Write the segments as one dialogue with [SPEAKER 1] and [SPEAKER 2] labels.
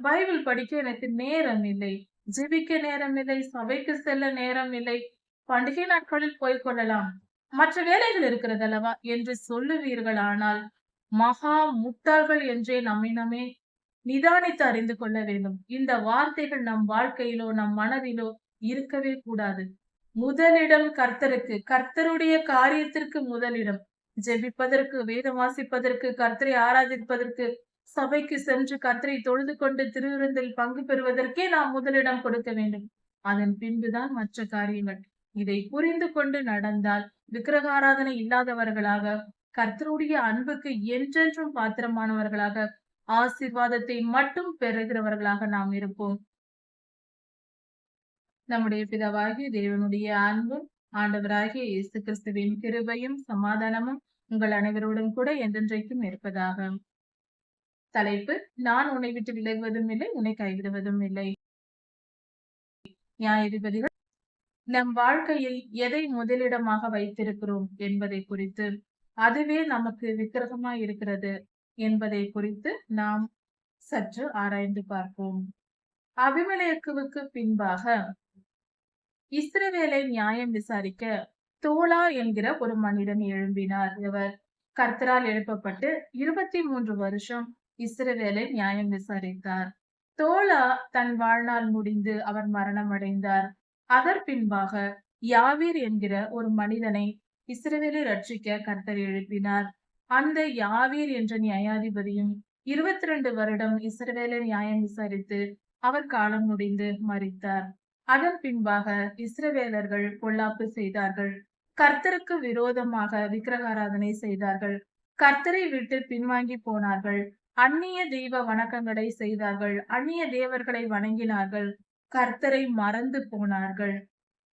[SPEAKER 1] Bible படிக்க எனக்கு நேரம் இல்லை. ஜெபிக்க நேரம் இல்லை. சபைக்கு செல்ல நேரம் இல்லை. பண்டிகை நாட்களில் போய்கொள்ளலாம் மற்ற வேலைகள் இருக்கிறது அல்லவா? என்று சொல்லுவீர்கள் ஆனால் மகா முட்டாள்கள் என்றே நம்மை நம்மே நிதானித்து அறிந்து கொள்ள வேண்டும். இந்த வார்த்தைகள் நம் வாழ்க்கையிலோ நம் மனதிலோ இருக்கவே கூடாது. முதலிடம் கர்த்தருக்கு. கர்த்தருடைய காரியத்திற்கு முதலிடம். ஜெபிப்பதற்கு வேதம் வாசிப்பதற்கு கர்த்தரை ஆராதிப்பதற்கு சபைக்கு சென்று கர்த்தரை தொழுது கொண்டு திருவிருந்தில் பங்கு பெறுவதற்கே நாம் முதலிடம் கொடுக்க வேண்டும். அதன் பின்புதான் மற்ற காரியங்கள். இதை புரிந்து கொண்டு நடந்தால் விக்கிரகாராதனை இல்லாதவர்களாக கர்த்தருடைய அன்புக்கு என்றென்றும் பாத்திரமானவர்களாக ஆசீர்வாதத்தை மட்டும் பெறுகிறவர்களாக நாம் இருப்போம். நம்முடைய பிதாவாகிய தேவனுடைய அன்பும் ஆண்டவராகிய இயேசு கிறிஸ்துவின் கிருபையும் சமாதானமும் உங்கள் அனைவரோடும் கூட என்றென்றைக்கும் இருப்பதாக. தலைப்பு நான் உன்னை விட்டு விலகுவதும் இல்லை உன்னை கைவிடுவதும் இல்லை. நியாயாதிபதிகள் நம் வாழ்க்கையில் எதை முதலிடமாக வைத்திருக்கிறோம் என்பதை குறித்து அதுவே நமக்கு விக்கிரகமாய் இருக்கிறது என்பதை குறித்து நாம் சற்று ஆராய்ந்து பார்ப்போம். அபிமலைக்குவுக்கு பின்பாக இஸ்ரவேலை நியாயம் விசாரிக்க தோலா என்கிற ஒரு மனிதன் எழும்பினார். இவர் கர்த்தரால் எழுப்பப்பட்டு இருபத்தி மூன்று வருஷம் இஸ்ரவேலை நியாயம் விசாரித்தார். தோலா தன் வாழ்நாள் முடிந்து அவர் மரணம் அடைந்தார் அதன் பின்பாக யாவீர் என்கிற ஒரு மனிதனை இஸ்ரவேலை ரட்சிக்க கர்த்தர் எழுப்பினார். அந்த யாவீர் என்ற நியாயாதிபதியும் இருபத்தி ரெண்டு வருடம் இஸ்ரவேலை நியாயம் விசாரித்து அவர் காலம் முடிந்து மறித்தார் அதன் பின்பாக இஸ்ரவேலர்கள் பொல்லாப்பு செய்தார்கள். கர்த்தருக்கு விரோதமாக விக்கிரகாராதனை செய்தார்கள். கர்த்தரை விட்டு பின்வாங்கி போனார்கள். அந்நிய தெய்வ வணக்கங்களை செய்தார்கள். அந்நிய தேவர்களை வணங்கினார்கள். கர்த்தரை மறந்து போனார்கள்.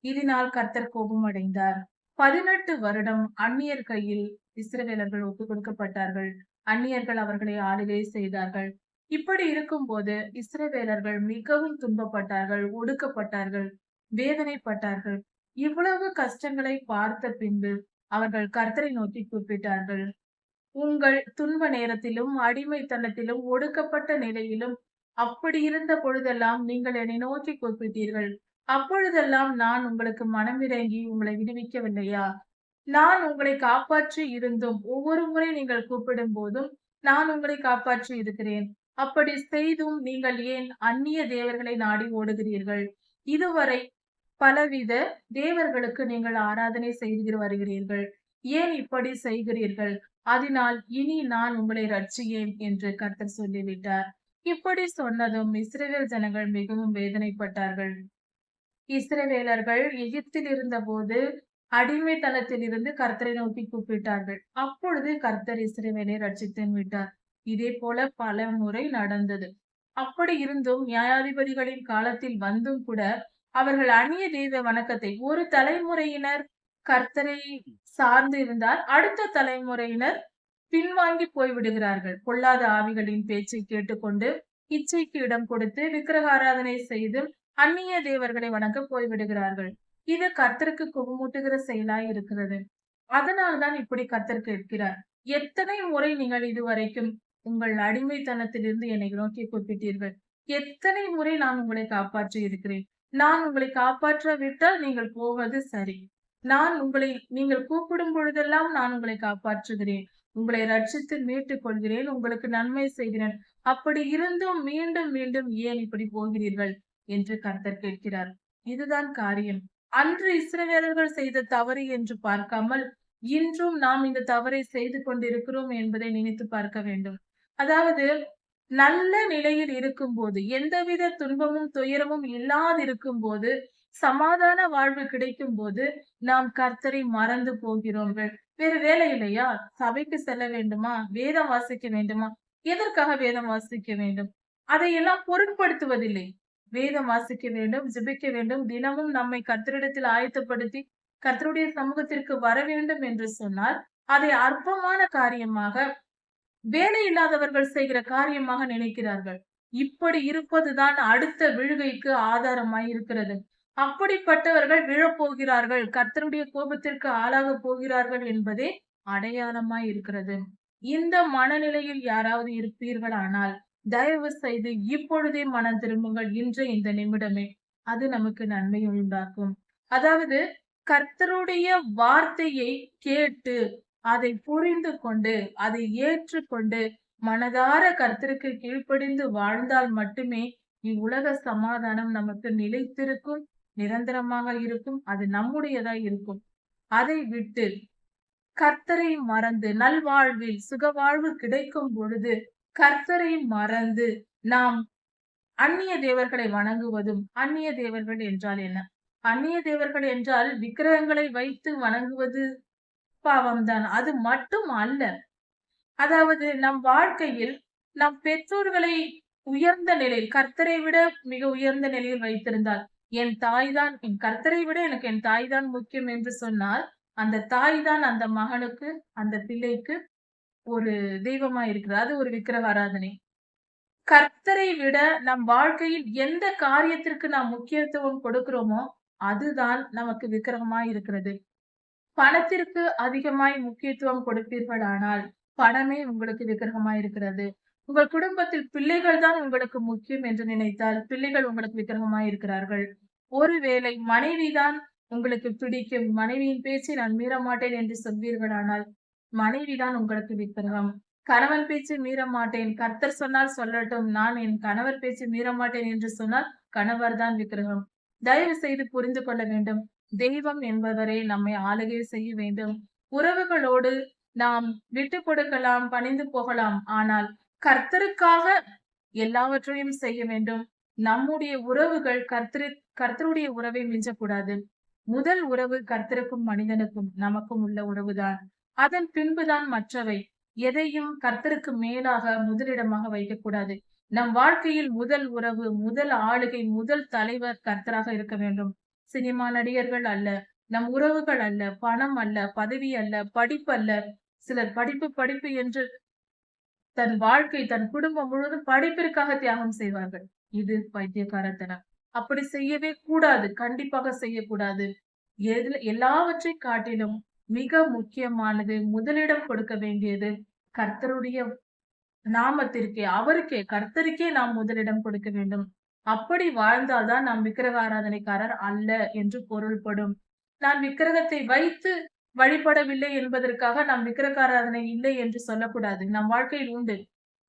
[SPEAKER 1] இதனால் கர்த்தர் கோபம் அடைந்தார் பதினெட்டு வருடம் அந்நியர் கையில் இஸ்ரவேலர்கள் ஒப்புக் கொடுக்கப்பட்டார்கள். அந்நியர்கள் அவர்களை ஆளுகை செய்தார்கள். இப்படி இருக்கும்போது இஸ்ரவேலர்கள் மிகவும் துன்பப்பட்டார்கள் ஒடுக்கப்பட்டார்கள் வேதனைப்பட்டார்கள். இவ்வளவு கஷ்டங்களை பார்த்த பின்பு அவர்கள் கர்த்தரை நோக்கி கூப்பிட்டார்கள். உங்கள் துன்ப நேரத்திலும் அடிமைத்தனத்திலும் ஒடுக்கப்பட்ட நிலையிலும் அப்படி இருந்த பொழுதெல்லாம் நீங்கள் என்னை நோக்கி குறிப்பிட்டீர்கள் அப்பொழுதெல்லாம் நான் உங்களுக்கு மனமிறங்கி உங்களை விடுவிக்கவில்லையா? நான் உங்களை காப்பாற்றி இருந்தும் ஒவ்வொரு முறை நீங்கள் கூப்பிடும் போதும் நான் உங்களை காப்பாற்றி இருக்கிறேன். அப்படி செய்தும் நீங்கள் ஏன் அந்நிய தேவர்களை நாடி ஓடுகிறீர்கள்? இதுவரை பலவித தேவர்களுக்கு நீங்கள் ஆராதனை செய்து வருகிறீர்கள். ஏன் இப்படி செய்கிறீர்கள்? அதனால் இனி நான் உங்களை ரட்சியேன் என்று கர்த்தர் சொல்லிவிட்டார். இப்படி சொன்னதும் இஸ்ரேல் ஜனங்கள் மிகவும் வேதனைப்பட்டார்கள். இஸ்ரவேலர்கள் எகிப்தில் இருந்தபோது அடிமைத்தனத்தில் இருந்து கர்த்தரை நோக்கி கூப்பிட்டார்கள். அப்பொழுது கர்த்தர் இஸ்ரேவேலை ரட்சித்து விட்டார். இதே போல பல முறை நடந்தது. அப்படி இருந்தும் நியாயாதிபதிகளின் காலத்தில் வந்தும் கூட அவர்கள் அந்நிய தெய்வ வணக்கத்தை ஒரு தலைமுறையினர் கர்த்தரை சார்ந்து இருந்தால் அடுத்த தலைமுறையினர் பின்வாங்கி போய்விடுகிறார்கள் பொல்லாத ஆவிகளின் பேச்சை கேட்டுக்கொண்டு இச்சைக்கு இடம் கொடுத்து விக்கிரகாராதனை செய்து அந்நிய தேவர்களை வணங்க போய்விடுகிறார்கள் இது கர்த்தருக்கு குபமூட்டுகிற செயலாய் இருக்கிறது. அதனால்தான் இப்படி கர்த்தர் கேட்கிறார். எத்தனை முறை நீங்கள் இதுவரைக்கும் உங்கள் அடிமைத்தனத்திலிருந்து என்னை நோக்கி கூப்பிட்டீர்கள்? எத்தனை முறை நான் உங்களை காப்பாற்றி இருக்கிறேன் நான் உங்களை காப்பாற்ற விட்டால் நீங்கள் போவது சரி. நான் உங்களை நீங்கள் கூப்பிடும் பொழுதெல்லாம் நான் உங்களை காப்பாற்றுகிறேன். உங்களை ரட்சித்து மீட்டுக் கொள்கிறேன். உங்களுக்கு நன்மை செய்கிறேன். அப்படி இருந்தும் மீண்டும் மீண்டும் ஏன் இப்படி போகிறீர்கள்? என்று கர்த்தர் கேட்கிறார். இதுதான் காரியம். அன்று இஸ்ரவேலர்கள் செய்த தவறு என்று பார்க்காமல் இன்றும் நாம் இந்த தவறை செய்து கொண்டிருக்கிறோம் என்பதை நினைத்து பார்க்க வேண்டும். அதாவது நல்ல நிலையில் இருக்கும் போது எந்தவித துன்பமும் துயரமும் இல்லாதிருக்கும் போது சமாதான வாழ்வு கிடைக்கும் போது நாம் கர்த்தரை மறந்து போகிறோங்கள் வேறு வேலை இல்லையா? சபைக்கு செல்ல வேண்டுமா? வேதம் வாசிக்க வேண்டுமா? எதற்காக வேதம் வாசிக்க வேண்டும்? அதையெல்லாம் பொருட்படுத்துவதில்லை. வேதம் வாசிக்க வேண்டும் ஜிபிக்க வேண்டும். தினமும் நம்மை கர்த்தரிடத்தில் ஆயத்தப்படுத்தி கர்த்தருடைய சமூகத்திற்கு வர வேண்டும் என்று சொன்னால் அதை அற்பமான காரியமாக வேலை இல்லாதவர்கள் செய்கிற காரியமாக நினைக்கிறார்கள். இப்படி இருப்பதுதான் அடுத்த விழுகைக்கு ஆதாரமாய் இருக்கிறது அப்படிப்பட்டவர்கள் விழப்போகிறார்கள். கர்த்தருடைய கோபத்திற்கு ஆளாக போகிறார்கள் என்பதே அடையாளமாய் இருக்கிறது. இந்த மனநிலையில் யாராவது இருப்பீர்களானால் தயவு செய்து இப்பொழுதே மனம் திரும்புங்கள் இன்று இந்த நிமிடமே. அது நமக்கு நன்மை உண்டாக்கும். அதாவது கர்த்தருடைய வார்த்தையை கேட்டு அதை புரிந்து கொண்டு அதை ஏற்றுக்கொண்டு மனதார கர்த்தருக்கு கீழ்ப்படிந்து வாழ்ந்தால் மட்டுமே இவ்வுலக சமாதானம் நமக்கு நிலைத்திருக்கும். நிரந்தரமாக இருக்கும் அது நம்முடையதா இருக்கும். அதை விட்டு கர்த்தரை மறந்து நல்வாழ்வில் சுகவாழ்வு கிடைக்கும் பொழுது கர்த்தரை மறந்து நாம் அந்நிய தேவர்களை வணங்குவதும் அந்நிய தேவர்கள் என்றால் என்ன? அந்நிய தேவர்கள் என்றால் விக்கிரகங்களை வைத்து வணங்குவது பாவம்தான். அது மட்டும் அல்ல. அதாவது நம் வாழ்க்கையில் நம் பெற்றோர்களை உயர்ந்த நிலையில் கர்த்தரை விட மிக உயர்ந்த நிலையில் வைத்திருந்தால் என் தாய் தான் என் கர்த்தரை விட எனக்கு என் தாய் தான் முக்கியம் என்று சொன்னால் அந்த தாய் தான் அந்த மகனுக்கு அந்த பிள்ளைக்கு ஒரு தெய்வமா இருக்கிறது அது ஒரு விக்கிரக ஆராதனை கர்த்தரை விட நம் வாழ்க்கையில் எந்த காரியத்திற்கு நாம் முக்கியத்துவம் கொடுக்கிறோமோ அதுதான் நமக்கு விக்கிரகமாய் இருக்கிறது பணத்திற்கு அதிகமாய் முக்கியத்துவம் கொடுப்பீர்கள் ஆனால் பணமே உங்களுக்கு விக்கிரகமாய் இருக்கிறது உங்கள் குடும்பத்தில் பிள்ளைகள் தான் உங்களுக்கு முக்கியம் என்று நினைத்தால் பிள்ளைகள் உங்களுக்கு விக்கிரகமாய் இருக்கிறார்கள். ஒருவேளை மனைவிதான் உங்களுக்கு பிடிக்கும். மனைவியின் பேச்சை நான் மீற மாட்டேன் என்று சொல்வீர்களானால் மனைவிதான் உங்களுக்கு விக்கிரகம். கணவன் பேச்சு மீற மாட்டேன். கர்த்தர் சொன்னால் சொல்லட்டும். நான் என் கணவர் பேச்சு மீற மாட்டேன் என்று சொன்னால் கணவர் தான் விக்கிரகம். தயவு செய்து புரிந்து கொள்ள வேண்டும். தெய்வம் என்பவரை நம்மை ஆளுகை செய்ய வேண்டும். உறவுகளோடு நாம் விட்டு கொடுக்கலாம் பணிந்து போகலாம். ஆனால் கர்த்தருக்காக எல்லாவற்றையும் செய்ய வேண்டும். நம்முடைய உறவுகள் கர்த்தரு கர்த்தருடைய உறவை மிஞ்சக்கூடாது. முதல் உறவு கர்த்தருக்கும் மனிதனுக்கும் நமக்கும் உள்ள உறவுதான். அதன் பின்புதான் மற்றவை. எதையும் கர்த்தருக்கு மேலாக முதலிடமாக வைக்கக்கூடாது. நம் வாழ்க்கையில் முதல் உறவு முதல் ஆளுகை முதல் தலைவர் கர்த்தராக இருக்க வேண்டும். சினிமா நடிகர்கள் அல்ல நம் உறவுகள் அல்ல பணம் அல்ல பதவி அல்ல படிப்பு அல்ல. சிலர் படிப்பு படிப்பு என்று தன் வாழ்க்கை தன் குடும்பம் முழுவதும் படிப்பிற்காக தியாகம் செய்வார்கள். இது பைத்தியக்காரத்தனம். அப்படி செய்யவே கூடாது. கண்டிப்பாக செய்யக்கூடாது. எதுல எல்லாவற்றை காட்டிலும் மிக முக்கியமானது முதலிடம் கொடுக்க வேண்டியது கர்த்தருடைய நாமத்திற்கே அவருக்கே கர்த்தருக்கே நாம் முதலிடம் கொடுக்க வேண்டும். அப்படி வாழ்ந்தால்தான் நாம் விக்கிரக ஆராதனைக்காரர் அல்ல என்று பொருள்படும். நான் விக்கிரகத்தை வைத்து வழிபடவில்லை என்பதற்காக நாம் விக்கிரகாராதனை இல்லை என்று சொல்லக்கூடாது. நம் வாழ்க்கையில் உண்டு.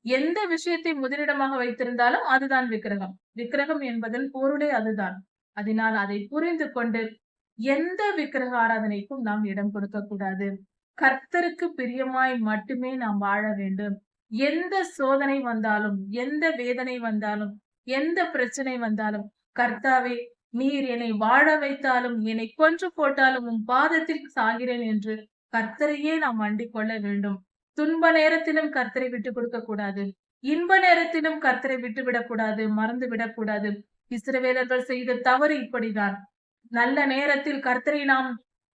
[SPEAKER 1] எந்த விஷயத்தை முதலிடமாக வைத்திருந்தாலும் அதுதான் விக்கிரகம். விக்கிரகம் என்பதன் பொருளே அதுதான். அதனால் அதை புரிந்து கொண்டு எந்த விக்கிரக ஆராதனைக்கும் நாம் இடம் கொடுக்க கூடாது கர்த்தருக்கு பிரியமாய் மட்டுமே நாம் வாழ வேண்டும். எந்த சோதனை வந்தாலும் எந்த வேதனை வந்தாலும் எந்த பிரச்சனை வந்தாலும் கர்த்தாவே நீர் என்னை வாழ வைத்தாலும் என்னை கொன்று போட்டாலும் உன் பாதத்தில் சாகிறேன் என்று கர்த்தரையே நாம் அண்டிக் கொள்ள வேண்டும். துன்ப நேரத்திலும் கர்த்தரை விட்டு கொடுக்க கூடாது. இன்ப நேரத்திலும் கர்த்தரை விட்டு விடக்கூடாது மறந்து விடக்கூடாது இஸ்ரவேலர்கள் செய்த தவறு இப்படிதான். நல்ல நேரத்தில் கர்த்தரை நாம்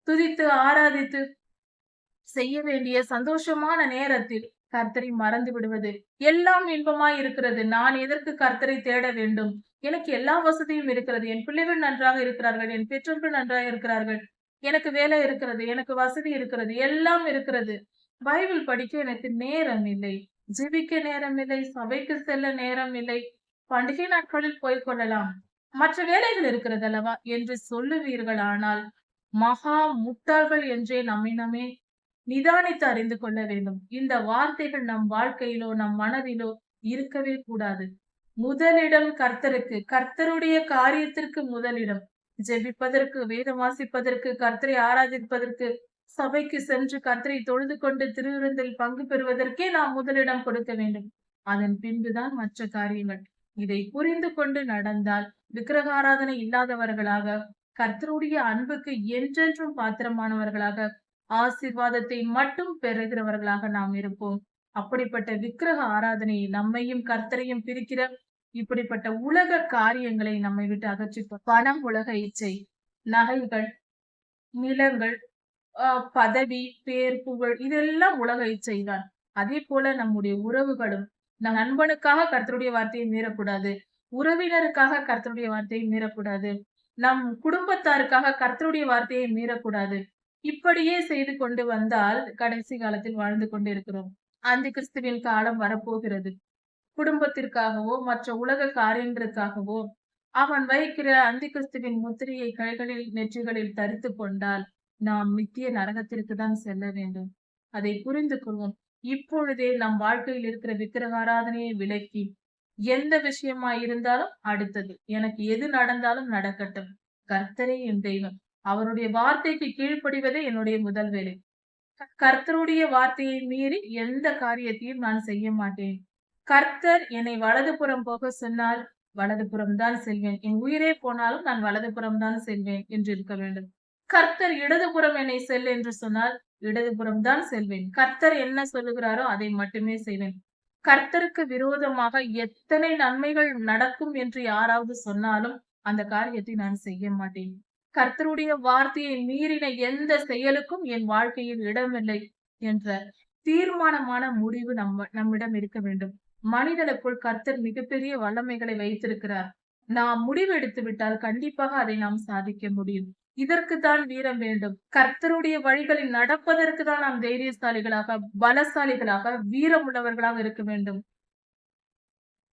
[SPEAKER 1] துதித்து ஆராதித்து செய்ய வேண்டிய சந்தோஷமான நேரத்தில் கர்த்தரை மறந்து விடுவது எல்லாம் இன்பமாய் இருக்கிறது. நான் எதற்கு கர்த்தரை தேட வேண்டும்? எனக்கு எல்லா வசதியும் இருக்கிறது. என் பிள்ளைகள் நன்றாக இருக்கிறார்கள். என் பெற்றோர்கள் நன்றாக இருக்கிறார்கள். எனக்கு வேலை இருக்கிறது. எனக்கு வசதி இருக்கிறது. எல்லாம் இருக்கிறது. பைபிள் படிக்க எனக்கு நேரம் இல்லை. ஜெபிக்க நேரம் இல்லை. சபைக்கு செல்ல நேரம் இல்லை. பண்டிகை நாட்களில் போய்கொள்ளலாம் மற்ற வேலைகள் இருக்கிறது அல்லவா? என்று சொல்லுவீர்கள். ஆனால் மகா முட்டாள்கள் என்றே நம்மை நிதானித்து அறிந்து கொள்ள வேண்டும். இந்த வார்த்தைகள் நம் வாழ்க்கையிலோ நம் மனதிலோ இருக்கவே கூடாது. முதலிடம் கர்த்தருக்கு கர்த்தருடைய காரியத்திற்கு முதலிடம். ஜெபிப்பதற்கு வேதம் வாசிப்பதற்கு கர்த்தரை ஆராதிப்பதற்கு சபைக்கு சென்று கர்த்தரை தொழுது கொண்டு திருவிருந்தில் பங்கு பெறுவதற்கே நாம் முதலிடம் கொடுக்க வேண்டும். அதன் பின்புதான் மற்ற காரியங்கள். இதை புரிந்து கொண்டு நடந்தால் விக்கிரக ஆராதனை இல்லாதவர்களாக கர்த்தருடைய அன்புக்கு என்றென்றும் பாத்திரமானவர்களாக ஆசிர்வாதத்தை மட்டும் பெறுகிறவர்களாக நாம் இருப்போம். அப்படிப்பட்ட விக்கிரக ஆராதனையை நம்மையும் கர்த்தரையும் பிரிக்கிற இப்படிப்பட்ட உலக காரியங்களை நம்மை விட்டு அகற்றி பணம் உலக இச்சை நகைகள் நிலங்கள் ஆஹ் பதவி பேர் புகழ் இதெல்லாம் உலக இச்சை தான் அதே போல நம்முடைய உறவுகளும் நம் நண்பனுக்காக கர்த்தருடைய வார்த்தையை மீறக்கூடாது. உறவினருக்காக கர்த்தருடைய வார்த்தையை மீறக்கூடாது. நம் குடும்பத்தாருக்காக கர்த்தருடைய வார்த்தையை மீறக்கூடாது. இப்படியே செய்து கொண்டு வந்தால் கடைசி காலத்தில் வாழ்ந்து கொண்டு இருக்கிறோம் அந்த கிறிஸ்துவின் காலம் வரப்போகிறது. குடும்பத்திற்காகவோ மற்ற உலக காரியங்களுக்காகவோ அவன் வைக்கிற அந்தி கிறிஸ்துவின் முத்திரையை கைகளில் நெற்றிகளில் தரித்து கொண்டால் நாம் நித்திய நரகத்திற்கு தான் செல்ல வேண்டும். அதை புரிந்து கொள்வோம். இப்பொழுதே நம் வாழ்க்கையில் இருக்கிற விக்கிரகாராதனையை விலக்கி எந்த விஷயமா இருந்தாலும் அடுத்தது. எனக்கு எது நடந்தாலும் நடக்கட்டும். கர்த்தரே என் தெய்வம். அவருடைய வார்த்தைக்கு கீழ்ப்படிவதே என்னுடைய முதல் வேலை. கர்த்தருடைய வார்த்தையை மீறி எந்த காரியத்தையும் நான் செய்ய மாட்டேன். கர்த்தர் என்னை வலதுபுறம் போக சொன்னால் வலதுபுறம் தான் செல்வேன். என் உயிரே போனாலும் நான் வலதுபுறம் தான் செல்வேன் என்று இருக்க வேண்டும். கர்த்தர் இடதுபுறம் என்னை செல் என்று சொன்னால் இடதுபுறம் தான் செல்வேன். கர்த்தர் என்ன சொல்லுகிறாரோ அதை மட்டுமே செய்வேன். கர்த்தருக்கு விரோதமாக எத்தனை நன்மைகள் நடக்கும் என்று யாராவது சொன்னாலும் அந்த காரியத்தை நான் செய்ய மாட்டேன். கர்த்தருடைய வார்த்தையை மீறின எந்த செயலுக்கும் என் வாழ்க்கையில் இடமில்லை என்ற தீர்மானமான முடிவு நம்ம நம்மிடம் இருக்க வேண்டும். மனிதனுக்குள் கர்த்தர் மிகப்பெரிய வல்லமைகளை வைத்திருக்கிறார். நாம் முடிவெடுத்து விட்டால் கண்டிப்பாக அதை நாம் சாதிக்க முடியும். இதற்கு தான் வீரம் வேண்டும். கர்த்தருடைய வழிகளில் நடப்பதற்கு தான் நாம் தைரியசாலிகளாக பலசாலிகளாக வீரம் உள்ளவர்களாக இருக்க வேண்டும்.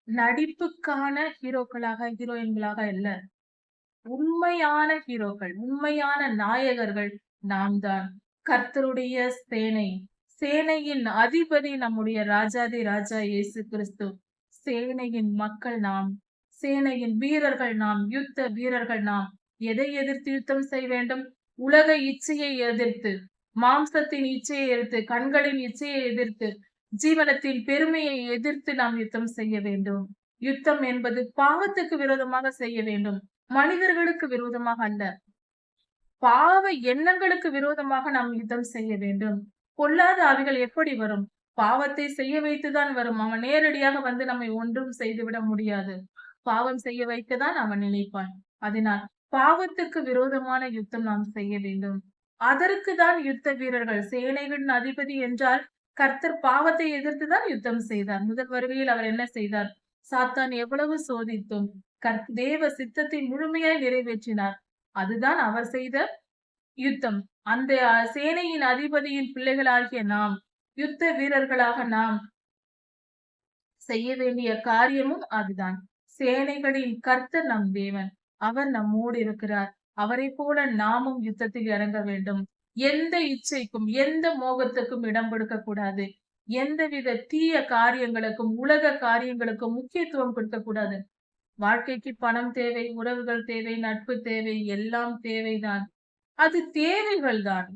[SPEAKER 1] நடிப்புக்கான ஹீரோக்களாக ஹீரோயின்களாக அல்ல. உண்மையான ஹீரோக்கள் உண்மையான நாயகர்கள் நாம் தான். கர்த்தருடைய சேனை சேனையின் அதிபதி நம்முடைய ராஜாதி ராஜா இயேசு கிறிஸ்து. சேனையின் மக்கள் நாம். சேனையின் வீரர்கள் நாம். யுத்த வீரர்கள் நாம். எதை எதிர்த்து யுத்தம் செய்ய வேண்டும்? உலக இச்சையை எதிர்த்து. மாம்சத்தின் இச்சையை எதிர்த்து. கண்களின் இச்சையை எதிர்த்து. ஜீவனத்தின் பெருமையை எதிர்த்து நாம் யுத்தம் செய்ய வேண்டும். யுத்தம் என்பது பாவத்துக்கு விரோதமாக செய்ய வேண்டும். மனிதர்களுக்கு விரோதமாக அல்ல. பாவ எண்ணங்களுக்கு விரோதமாக நாம் யுத்தம் செய்ய வேண்டும். பொல்லாத ஆவிகள் எப்படி வரும்? பாவத்தை செய்ய வைத்துதான் வரும். அவன் நேரடியாக வந்து நம்மை ஒன்றும் செய்துவிட முடியாது. பாவம் செய்ய வைக்கதான் அவன் நினைப்பான். அதனால் பாவத்துக்கு விரோதமான யுத்தம் நாம் செய்ய வேண்டும். அதற்கு தான் யுத்த வீரர்கள் சேனைகளின் அதிபதி என்றால் கர்த்தர் பாவத்தை எதிர்த்துதான் யுத்தம் செய்தார். முதல் வருகையில் அவர் என்ன செய்தார்? சாத்தான் எவ்வளவு சோதித்தும் கர் தேவ சித்தத்தை முழுமையாய் நிறைவேற்றினார். அதுதான் அவர் செய்த யுத்தம். அந்த சேனையின் அதிபதியின் பிள்ளைகளாகிய நாம் யுத்த வீரர்களாக நாம் செய்ய வேண்டிய காரியமும் அதுதான். சேனைகளின் கர்த்தர் நம் தேவன். அவர் நம்மோடு இருக்கிறார். அவரை போல நாமும் யுத்தத்தில் இறங்க வேண்டும். எந்த இச்சைக்கும் எந்த மோகத்துக்கும் இடம் கொடுக்க கூடாது. எந்தவித தீய காரியங்களுக்கும் உலக காரியங்களுக்கும் முக்கியத்துவம் கொடுக்க கூடாது. வாழ்க்கைக்கு பணம் தேவை உறவுகள் தேவை நட்பு தேவை எல்லாம் தேவைதான். அது தேவைகள் தான்.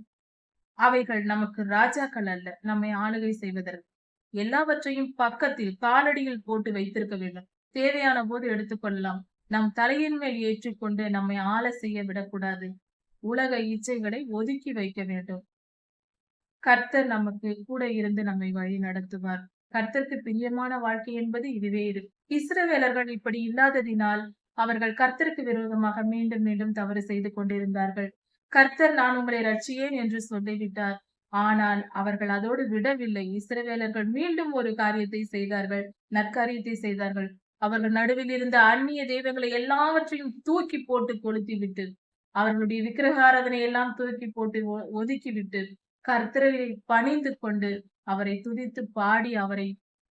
[SPEAKER 1] அவைகள் நமக்கு ராஜாக்கள் அல்ல நம்மை ஆளுகை செய்வதற்கு. எல்லாவற்றையும் பக்கத்தில் காலடியில் போட்டு வைத்திருக்க வேண்டும். தேவையான போது எடுத்துக்கொள்ளலாம் நம் தலையின் மேல் ஏற்றிக்கொண்டு நம்மை ஆள செய்ய விடக்கூடாது. உலக இச்சைகளை ஒதுக்கி வைக்க வேண்டும். கர்த்தர் நமக்கு கூட இருந்து நம்மை வழி நடத்துவார். கர்த்தருக்கு பிரியமான வாழ்க்கை என்பது இதுவே இருக்கு இஸ்ரவேலர்கள் இப்படி இல்லாததினால் அவர்கள் கர்த்தருக்கு விரோதமாக மீண்டும் மீண்டும் தவறு செய்து கொண்டிருந்தார்கள். கர்த்தர் நான் உங்களை ரட்சியேன் என்று சொல்லிவிட்டார். ஆனால் அவர்கள் அதோடு விடவில்லை. இஸ்ரவேலர்கள் மீண்டும் ஒரு காரியத்தை செய்தார்கள். நற்காரியத்தை செய்தார்கள். அவர்கள் நடுவில் இருந்த அந்நிய தெய்வங்களை எல்லாவற்றையும் தூக்கி போட்டு கொளுத்தி விட்டு அவர்களுடைய விக்கிரகாரதனை எல்லாம் தூக்கி போட்டு ஒதுக்கிவிட்டு கர்த்தரை பணிந்து கொண்டு அவரை துதித்து பாடி அவரை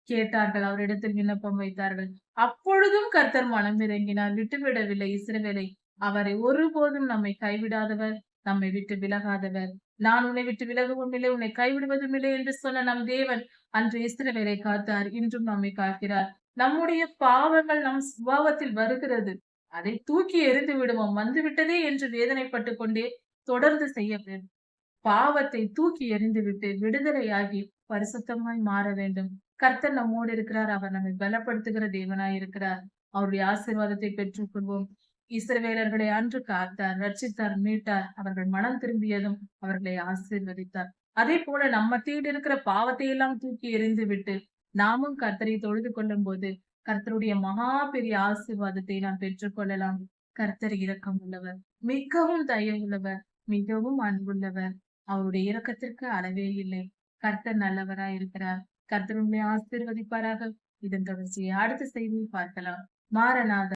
[SPEAKER 1] கேட்டார்கள். அவரிடத்தில் விண்ணப்பம் வைத்தார்கள். அப்பொழுதும் கர்த்தர் மனம் இறங்கினார். விட்டுவிடவில்லை. இஸ்ரவேலை அவரை ஒருபோதும் நம்மை கைவிடாதவர் நம்மை விட்டு விலகாதவர். நான் உன்னை விட்டு விலகவும் இல்லை உன்னை கைவிடுவதும் இல்லை என்று சொன்ன நம் தேவன் அன்று இஸ்ரவேலை காத்தார் இன்றும் நம்மை காக்கிறார். நம்முடைய பாவங்கள் நம் சுபாவத்தில் வருகிறது. அதை தூக்கி எறிந்து விடுவோம். வந்து விட்டதே என்று வேதனைப்பட்டு கொண்டே தொடர்ந்து செய்ய வேண்டும். பாவத்தை தூக்கி எறிந்துவிட்டு விடுதலையாகி பரிசுத்தமாய் மாற வேண்டும். கர்த்தர் நம்மோடு இருக்கிறார். அவர் நம்மை பலப்படுத்துகிற தேவனாய் இருக்கிறார். அவருடைய ஆசீர்வாதத்தை பெற்றுக் கொள்வோம் இஸ்ரவேலர்களை அன்று காத்தார் ரட்சித்தார் மீட்டார். அவர்கள் மனம் திரும்பியதும் அவர்களை ஆசீர்வதித்தார். அதே போல நம்ம தீடு இருக்கிற பாவத்தை எல்லாம் தூக்கி எறிந்து விட்டு நாமும் கர்த்தரை தொழுது கொள்ளும் போது கர்த்தருடைய மகா பெரிய ஆசீர்வாதத்தை நாம் பெற்றுக்கொள்ளலாம். கர்த்தர் இரக்கம் உள்ளவர் மிகவும் தயவுள்ளவர் மிகவும் அன்புள்ளவர். அவருடைய இரக்கத்திற்கு அளவே இல்லை. கர்த்தர் நல்லவராய் இருக்கிறார். கர்த்தர் உண்மை ஆசீர்வதிப்பாராக. இதன் தொடர்ச்சியை அடுத்த செய்தியை பார்க்கலாம். மாரநாத